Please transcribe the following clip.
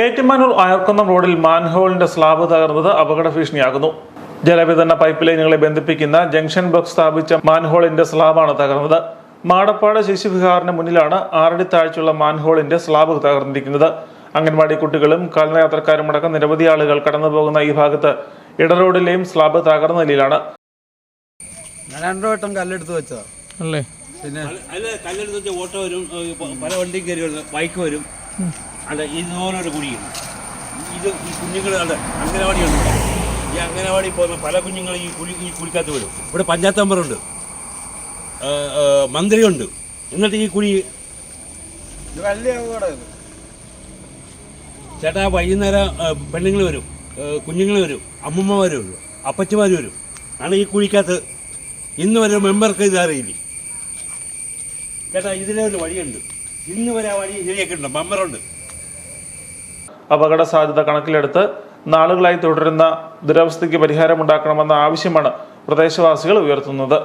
ഏറ്റുമാനൂർ അയർക്കുന്നം റോഡിൽ മാൻഹോളിന്റെ സ്ലാബ് തകർന്നത് അപകട ഭീഷണിയാകുന്നു ജലവിതരണ പൈപ്പ് ലൈനുകളെ ബന്ധിപ്പിക്കുന്ന ജംഗ്ഷൻ ബോക്സ് സ്ഥാപിച്ച മാൻഹോളിന്റെ സ്ലാബാണ് തകർന്നത്. മാടപ്പാട് ശിശുവിഹാറിന് മുന്നിലാണ് ആറടി താഴ്ചയുള്ള മാൻഹോളിന്റെ സ്ലാബ് തകർന്നിരിക്കുന്നത്. അംഗൻവാടി കുട്ടികളും കാൽനയാത്രക്കാരും അടക്കം നിരവധി ആളുകൾ കടന്നുപോകുന്ന ഈ ഭാഗത്ത് ഇടറോഡിലെയും സ്ലാബ് തകർന്ന നിലയിലാണ്. രണ്ടു വട്ടം കല്ലെടുത്ത് വെച്ചോ അല്ലേ? പിന്നെ കല്ലെടുത്ത് വെച്ച ഓട്ടോ വരും പല വണ്ടിയും കയറി വരും ബൈക്ക് വരും. അല്ല ഇതുപോലൊരു കുഴിയുണ്ട് ഇത് ഈ കുഞ്ഞുങ്ങൾ അല്ല അംഗനവാടിയുണ്ട്. ഈ അംഗനവാടി പോകുന്ന പല കുഞ്ഞുങ്ങളും ഈ കുഴി ഈ കുഴിക്കകത്ത് വരും. ഇവിടെ പഞ്ചായത്ത് മെമ്പറുണ്ട് ഏഹ് ഏഹ് മന്ത്രിയുണ്ട്. എന്നിട്ട് ഈ കുഴി ചേട്ടാ വൈകുന്നേരം പെണ്ണുങ്ങൾ വരും. കുഞ്ഞുങ്ങൾ വരും. അമ്മമ്മമാർ വരും. അപ്പച്ചമാർ വരും. ആണ് ഈ കുഴിക്കകത്ത്. ഇന്ന് വരെ മെമ്പർക്ക് ഇത് അറിയില്ല. ചേട്ടാ ഇതിലെ ഒരു വഴിയുണ്ട്. ഇന്ന് വരെ ആ വഴി ശരിയാക്കിയിട്ടുണ്ട് മെമ്പറുണ്ട്. അപകട സാധ്യത കണക്കിലെടുത്ത് നാളുകളായി തുടരുന്ന ദുരവസ്ഥയ്ക്ക് പരിഹാരമുണ്ടാക്കണമെന്ന ആവശ്യമാണ് പ്രദേശവാസികൾ ഉയർത്തുന്നത്.